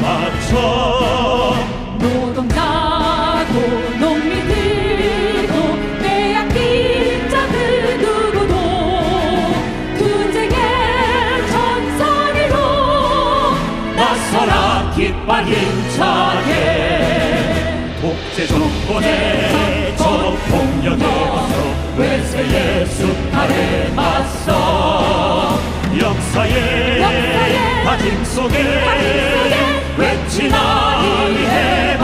바쳐 노동자도 농민들도 빼앗긴 자그 누구도 투쟁의 전선으로 나서라 깃발 힘차게. 독재 정권의 저 폭력에서 외세의 숫하에 맞서 역사의 역사의 다짐 속에 속에 외치나 이해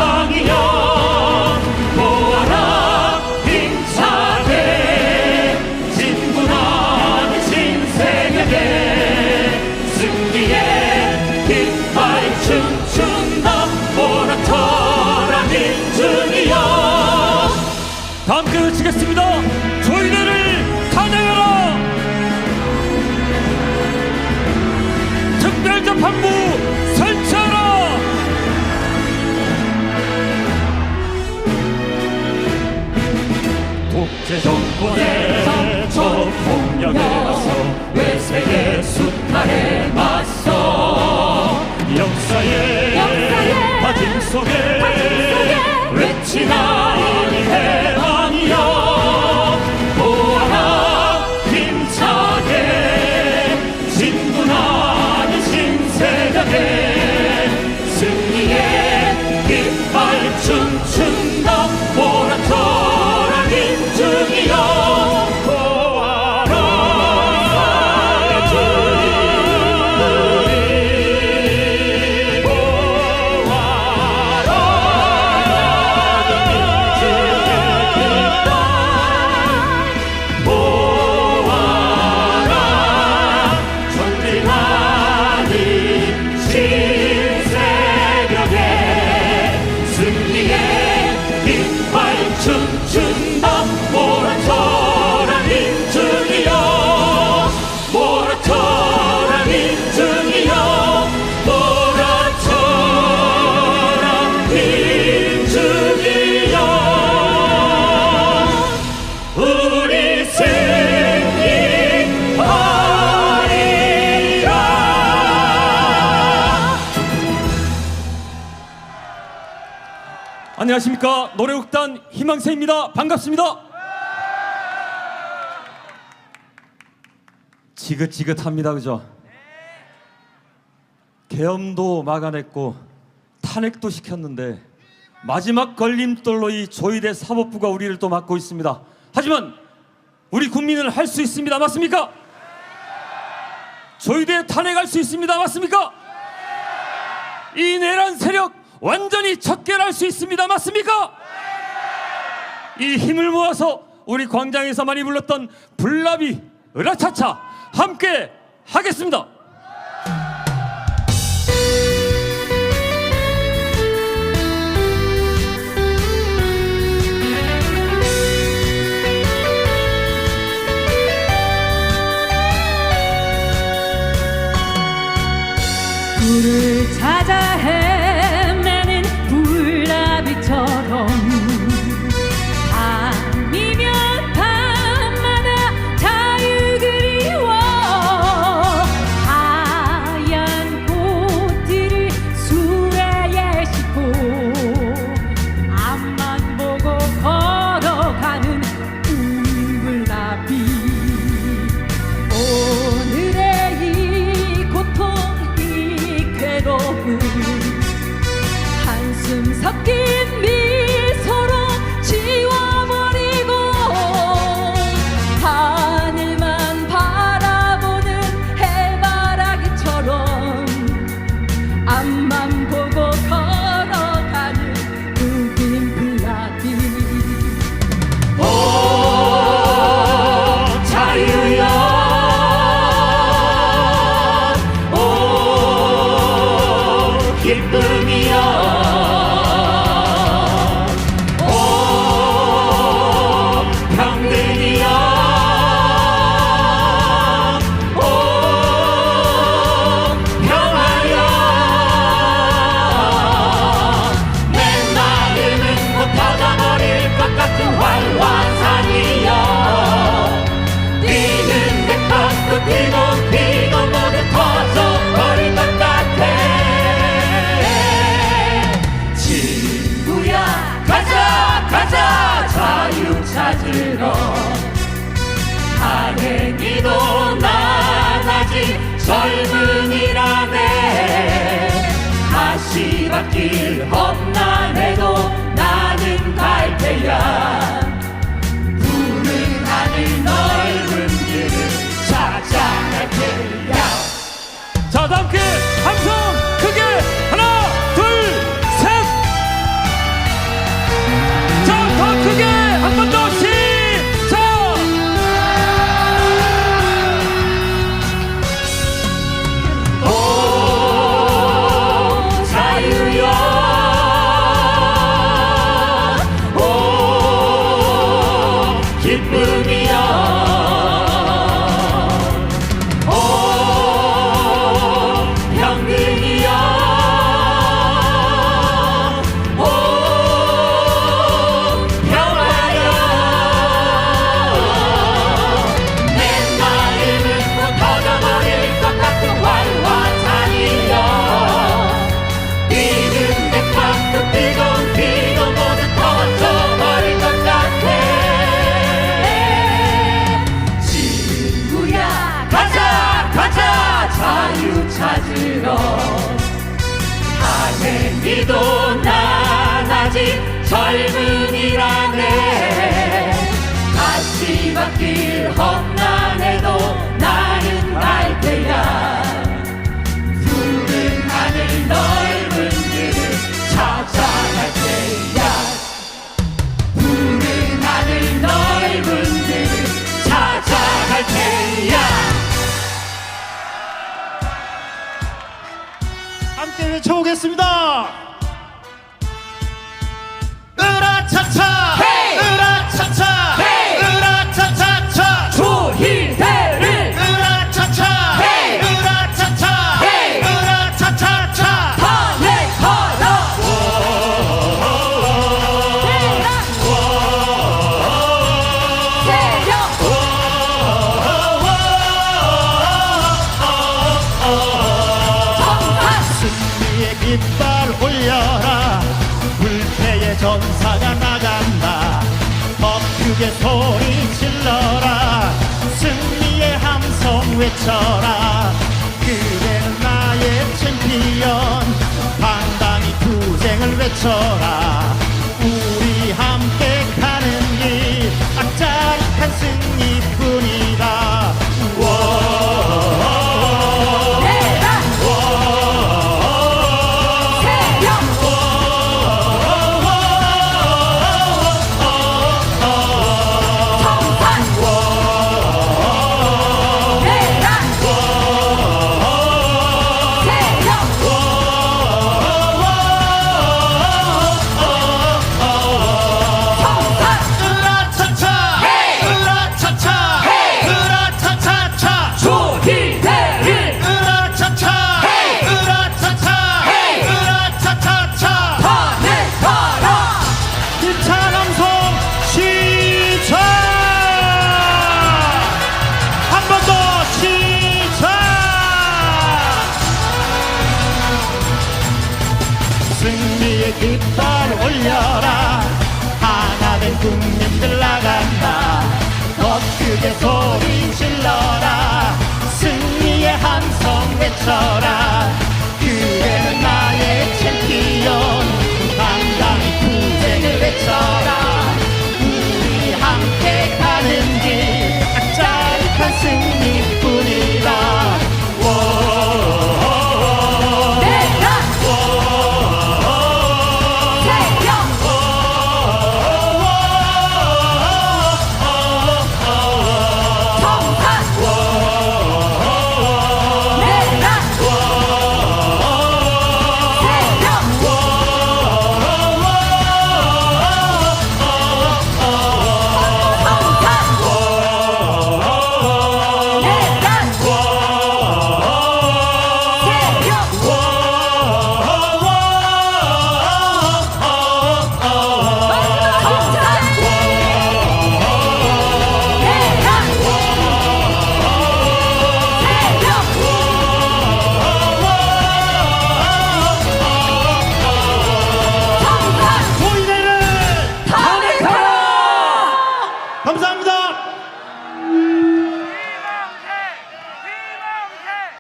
안녕하십니까 노래극단 희망새입니다 반갑습니다 지긋지긋합니다 그죠 계엄도 막아냈고 탄핵도 시켰는데 마지막 걸림돌로 이 조이대 사법부가 우리를 또 막고 있습니다. 하지만 우리 국민은 할 수 있습니다. 맞습니까? 조이대 탄핵할 수 있습니다. 맞습니까? 이 내란 세력 완전히 척결할 수 있습니다. 맞습니까? 이 힘을 모아서 우리 광장에서 많이 불렀던 불나비 으라차차 함께 하겠습니다. 불을 찾아 헤 지밭길 험난해도 나는 갈 테야. 푸른 하늘 넓은 길을 찾아갈 테야 저담길 함성! 함께 외쳐보겠습니다. 으라차차! 외쳐라. 승리의 함성 외쳐라. 그대는 나의 챔피언. 당당히 투쟁을 외쳐라. 위에 깃발 올려라. 하나 된 국민들 나간다. 더 크게 소리 질러라. 승리의 함성 외쳐라. 그대는 나의 챔피언. 당당히 투쟁을 외쳐라. 우리 함께 가는 길. 짜릿한 승리.